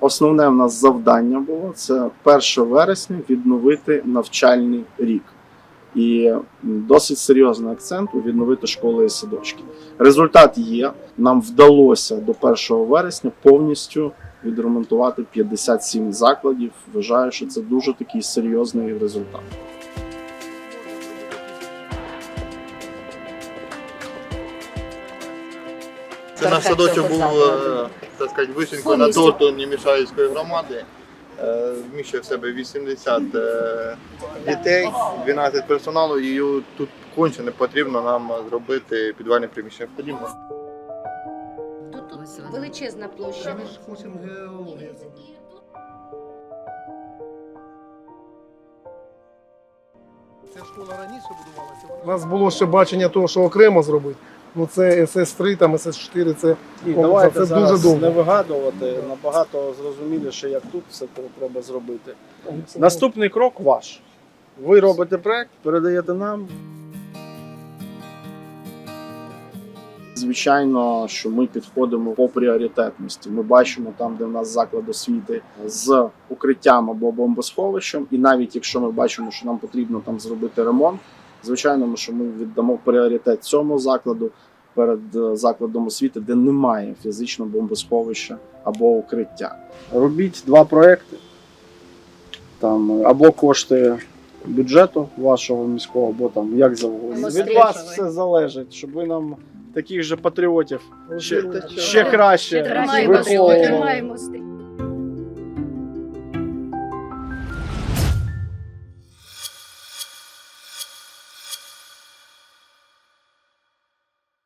основне в нас завдання було це 1 вересня відновити навчальний рік. І досить серйозний акцент у відновити школи і садочки. Результат є. Нам вдалося до 1 вересня повністю відремонтувати 57 закладів. Вважаю, що це дуже такий серйозний результат. Це наш садочок був, так сказати, вишенькою на торту Німішаївської громади. Е, Вміщує в себе 80 е, дітей, 12 персоналу, і тут конче не потрібно нам зробити підвальне приміщення. Ходімо. Тут, тут величезна площа. Ця школа раніше будувалася. У нас було ще бачення того, що окремо зробити. Ну це СС-3, там СС-4, це Ні, Це давайте дуже зараз довго. не вигадувати, набагато зрозуміліше, як тут все треба зробити. Наступний крок ваш. Ви робите проект, передаєте нам. Звичайно, що ми підходимо по пріоритетності. Ми бачимо там, де в нас заклад освіти з укриттям або бомбосховищем, і навіть якщо ми бачимо, що нам потрібно там зробити ремонт, звичайно, що ми віддамо пріоритет цьому закладу перед е, закладом освіти, де немає фізичного бомбосховища або укриття. Робіть два проекти. Там або кошти бюджету вашого міського, або там як завгодно. Від вас все залежить, щоб ви нам таких же патріотів ще, ще краще виховували.